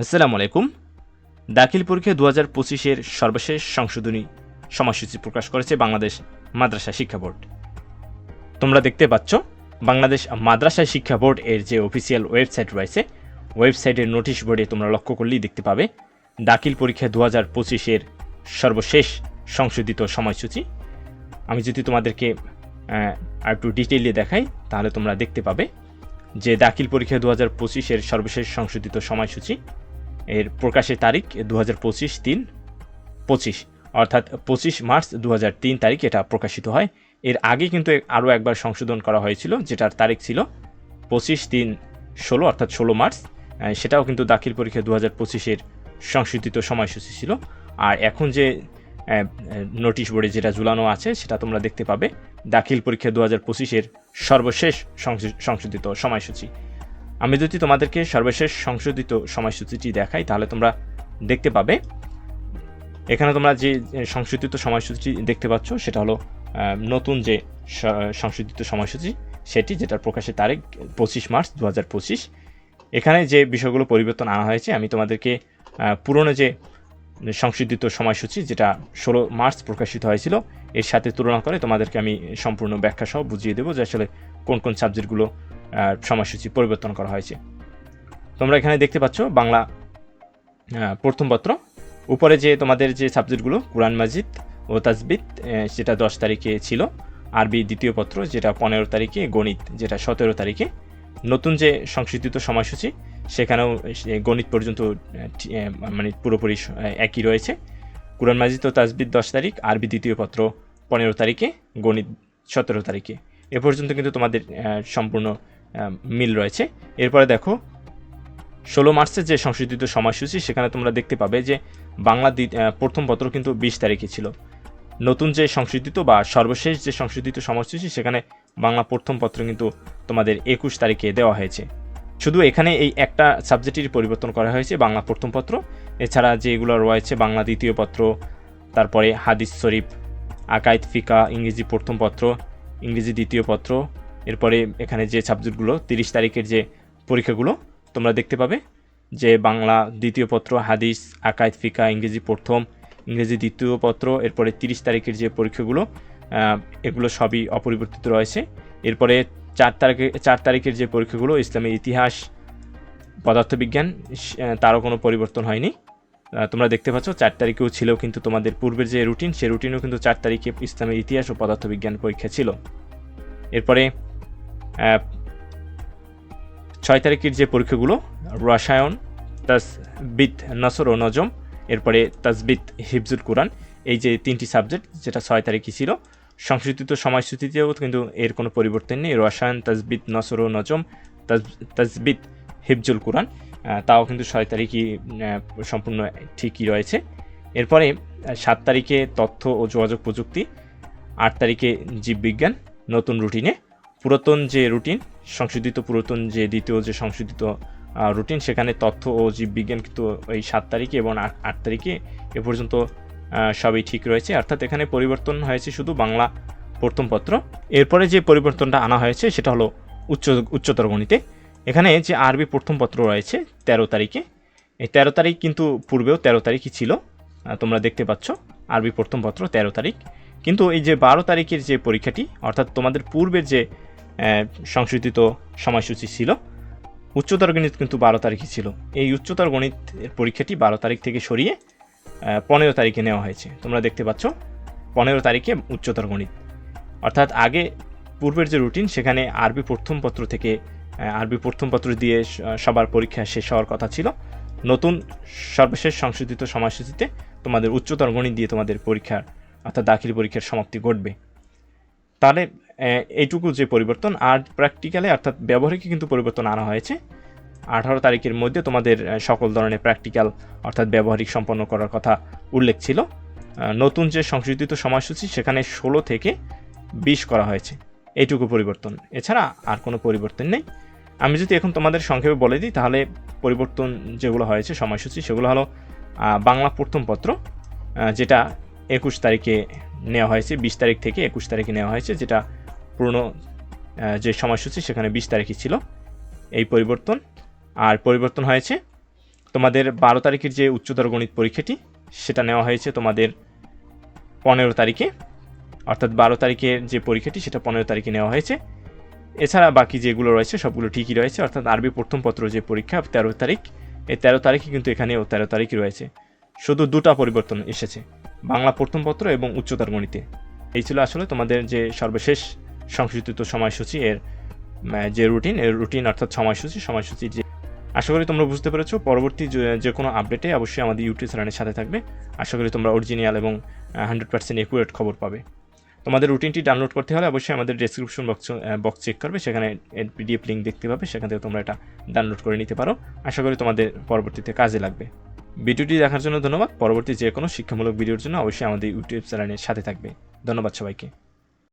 আসসালামু আলাইকুম। দাখিল পরীক্ষা দু হাজার পঁচিশের সর্বশেষ সংশোধনী সময়সূচি প্রকাশ করেছে বাংলাদেশ মাদ্রাসা শিক্ষা বোর্ড। তোমরা দেখতে পাচ্ছ, বাংলাদেশ মাদ্রাসা শিক্ষা বোর্ড এর যে অফিসিয়াল ওয়েবসাইট রয়েছে, ওয়েবসাইটের নোটিশ বোর্ডে তোমরা লক্ষ্য করলেই দেখতে পাবে, দাখিল পরীক্ষা দু হাজার পঁচিশের সর্বশেষ সংশোধিত সময়সূচি। আমি যদি তোমাদেরকে আর একটু ডিটেইলে দেখাই, তাহলে তোমরা দেখতে পাবে যে দাখিল পরীক্ষা দু হাজার পঁচিশের সর্বশেষ সংশোধিত সময়সূচি এর প্রকাশের তারিখ দু হাজার পঁচিশ তিন পঁচিশ, অর্থাৎ পঁচিশ মার্চ দু হাজার তিন তারিখ এটা প্রকাশিত হয়। এর আগে কিন্তু আরও একবার সংশোধন করা হয়েছিল, যেটার তারিখ ছিল পঁচিশ তিন ষোলো, অর্থাৎ ষোলো মার্চ। সেটাও কিন্তু দাখিল পরীক্ষা দু হাজার পঁচিশের সংশোধিত সময়সূচি ছিল। আর এখন যে নোটিশ বোর্ডে যেটা ঝুলানো আছে, সেটা তোমরা দেখতে পাবে। দাখিল পরীক্ষা দু হাজার পঁচিশের সর্বশেষ সংশোধিত সময়সূচি। আমি যদি তোমাদেরকে সর্বশেষ সংশোধিত সময়সূচিটি দেখাই, তাহলে তোমরা দেখতে পাবে। এখানে তোমরা যে সংশোধিত সময়সূচি দেখতে পাচ্ছ, সেটা হলো নতুন যে সংশোধিত সময়সূচি, সেটি যেটার প্রকাশের তারিখ পঁচিশ মার্চ দু হাজার পঁচিশ। এখানে যে বিষয়গুলো পরিবর্তন আনা হয়েছে, আমি তোমাদেরকে পুরনো যে সংশোধিত সময়সূচি, যেটা ষোলো মার্চ প্রকাশিত হয়েছিল, এর সাথে তুলনা করে তোমাদেরকে আমি সম্পূর্ণ ব্যাখ্যা সহ বুঝিয়ে দেবো যে আসলে কোন কোন সাবজেক্টগুলো সময়সূচি পরিবর্তন করা হয়েছে। তোমরা এখানে দেখতে পাচ্ছ বাংলা প্রথম পত্র। উপরে যে তোমাদের যে সাবজেক্টগুলো, কোরআন মাজিদ ও তাজবিদ সেটা দশ তারিখে ছিল। আরবি দ্বিতীয় পত্র, যেটা পনেরো তারিখে, গণিত, যেটা সতেরো তারিখে। নতুন যে সংশোধিত সময়সূচি, সেখানেও গণিত পর্যন্ত মানে পুরোপুরি একই রয়েছে। কোরআন মাজিদ ও তাজবিদ দশ তারিখ, আরবি দ্বিতীয় পত্র পনেরো তারিখে, গণিত সতেরো তারিখে। এ পর্যন্ত কিন্তু তোমাদের সম্পূর্ণ মিল রয়েছে। এরপরে দেখো, ষোলো মার্চের যে সংশোধিত সময়সূচি, সেখানে তোমরা দেখতে পাবে যে বাংলা প্রথম পত্র কিন্তু বিশ তারিখে ছিল। নতুন যে সংশোধিত বা সর্বশেষ যে সংশোধিত সময়সূচি, সেখানে বাংলা প্রথম পত্র কিন্তু তোমাদের একুশ তারিখে দেওয়া হয়েছে। শুধু এখানে এই একটা সাবজেক্টের পরিবর্তন করা হয়েছে, বাংলা প্রথম পত্র। এছাড়া যেগুলো রয়েছে, বাংলা দ্বিতীয় পত্র, তারপরে হাদিস শরীফ আকাইদ ফিকা, ইংরেজি প্রথম পত্র, ইংরেজি দ্বিতীয় পত্র এরপরে এখানে যে সাবজেক্টগুলো তিরিশ তারিখের যে পরীক্ষাগুলো, তোমরা দেখতে পাবে যে বাংলা দ্বিতীয় পত্র, হাদিস আকাইদ ফিকা, ইংরেজি প্রথম, ইংরেজি দ্বিতীয় পত্র, এরপরে তিরিশ তারিখের যে পরীক্ষাগুলো এগুলো সবই অপরিবর্তিত রয়েছে। এরপরে চার তারিখে, চার তারিখের যে পরীক্ষাগুলো ইসলামের ইতিহাস, পদার্থবিজ্ঞান তারও কোনো পরিবর্তন হয়নি। তোমরা দেখতে পাচ্ছ, চার তারিখেও ছিল কিন্তু তোমাদের পূর্বের যে রুটিন সে রুটিনও কিন্তু চার তারিখে ইসলামের ইতিহাস ও পদার্থবিজ্ঞান পরীক্ষা ছিল। এরপরে ছয় তারিখের যে পরীক্ষাগুলো, রসায়ন তাসবিদ নসর ও নজম, এরপরে তাসবিদ হিফজুল কোরআন, এই যে তিনটি সাবজেক্ট যেটা ছয় তারিখই ছিল, সংশোধিত সময়সূচিতেও কিন্তু এর কোনো পরিবর্তন নেই, রসায়ন তাসবিদ নসর ও নজম তাজ- তাসবিদ হিফজুল কোরআন তাও কিন্তু ছয় তারিখই সম্পূর্ণ ঠিকই রয়েছে। এরপরে সাত তারিখে তথ্য ও যোগাযোগ প্রযুক্তি, আট তারিখে জীববিজ্ঞান, নতুন রুটিনে পুরাতন যে রুটিন, সংশোধিত পুরাতন যে দ্বিতীয় যে সংশোধিত রুটিন, সেখানে তথ্য ও জীববিজ্ঞান কিন্তু ওই সাত তারিখে এবং আট তারিখে এ পর্যন্ত সবই ঠিক রয়েছে। অর্থাৎ এখানে পরিবর্তন হয়েছে শুধু বাংলা প্রথম পত্র। এরপরে যে পরিবর্তনটা আনা হয়েছে, সেটা হলো উচ্চ, উচ্চতর গণিতে। এখানে যে আরবি প্রথম পত্র রয়েছে, তেরো তারিখে। এই তেরো তারিখ কিন্তু পূর্বেও তেরো তারিখই ছিল তোমরা দেখতে পাচ্ছ। আরবি প্রথম পত্র তেরো তারিখ। কিন্তু এই যে বারো তারিখের যে পরীক্ষাটি, অর্থাৎ তোমাদের পূর্বের যে সংশোধিত সময়সূচি ছিল। উচ্চতর গণিত কিন্তু বারো তারিখই ছিল। এই উচ্চতর গণিত পরীক্ষাটি বারো তারিখ থেকে সরিয়ে পনেরো তারিখে নেওয়া হয়েছে। তোমরা দেখতে পাচ্ছ, পনেরো তারিখে উচ্চতর গণিত। অর্থাৎ আগে পূর্বের যে রুটিন, সেখানে আরবি প্রথম পত্র থেকে আরবি প্রথম পত্র দিয়ে সবার পরীক্ষা শেষ হওয়ার কথা ছিল। নতুন সর্বশেষ সংশোধিত সময়সূচিতে তোমাদের উচ্চতর গণিত দিয়ে তোমাদের পরীক্ষার, অর্থাৎ দাখিল পরীক্ষার সমাপ্তি ঘটবে। তাহলে এইটুকু যে পরিবর্তন, আর প্র্যাকটিক্যালে অর্থাৎ ব্যবহারিকে কিন্তু পরিবর্তন আনা হয়েছে। আঠারো তারিখের মধ্যে তোমাদের সকল ধরনের প্র্যাকটিক্যাল অর্থাৎ ব্যবহারিক সম্পন্ন করার কথা উল্লেখ ছিল। নতুন যে সংশোধিত সময়সূচি, সেখানে ষোলো থেকে বিশ করা হয়েছে। এইটুকু পরিবর্তন। এছাড়া আর কোনো পরিবর্তন নেই। আমি যদি এখন তোমাদের সংক্ষেপে বলে দিই, তাহলে পরিবর্তন যেগুলো হয়েছে, সময়সূচি, সেগুলো হলো বাংলা প্রথম পত্র যেটা একুশ তারিখে নেওয়া হয়েছে, বিশ তারিখ থেকে একুশ তারিখে নেওয়া হয়েছে, যেটা পুরনো যে সময়সূচি সেখানে বিশ তারিখই ছিল, এই পরিবর্তন। আর পরিবর্তন হয়েছে, তোমাদের বারো তারিখের যে উচ্চতর গণিত পরীক্ষাটি, সেটা নেওয়া হয়েছে তোমাদের পনেরো তারিখে। অর্থাৎ বারো তারিখের যে পরীক্ষাটি, সেটা পনেরো তারিখে নেওয়া হয়েছে। এছাড়া বাকি যেগুলো রয়েছে, সবগুলো ঠিকই রয়েছে। অর্থাৎ আরবি প্রথম পত্র যে পরীক্ষা, তেরো তারিখ, এই তেরো তারিখে কিন্তু এখানেও তেরো তারিখই রয়েছে। শুধু দুটা পরিবর্তন এসেছে, বাংলা প্রথম পত্র এবং উচ্চতর গণিতে। এই ছিল আসলে তোমাদের যে সর্বশেষ সংশোধিত সময়সূচি এর যে রুটিন এর রুটিন অর্থাৎ সময়সূচি সময়সূচি যে, আশা করি তোমরা বুঝতে পেরেছ। পরবর্তী যে- কোনো আপডেটে অবশ্যই আমাদের ইউটিউব চ্যানেলের সাথে থাকবে। আশা করি তোমরা অরিজিনাল এবং হান্ড্রেড পার্সেন্ট একুরেট খবর পাবে। তোমাদের রুটিনটি ডাউনলোড করতে হলে অবশ্যই আমাদের ডেসক্রিপশন বক্স বক্স চেক করবে। সেখানে পিডিএফ লিঙ্ক দেখতে পাবে। সেখান থেকে তোমরা এটা ডাউনলোড করে নিতে পারো। আশা করি তোমাদের পরবর্তীতে কাজে লাগবে। ভিডিওটি দেখার জন্য ধন্যবাদ। পরবর্তী যে কোনো শিক্ষামূলক ভিডিওর জন্য অবশ্যই আমাদের ইউটিউব চ্যানেলের সাথে থাকবে। ধন্যবাদ সবাইকে।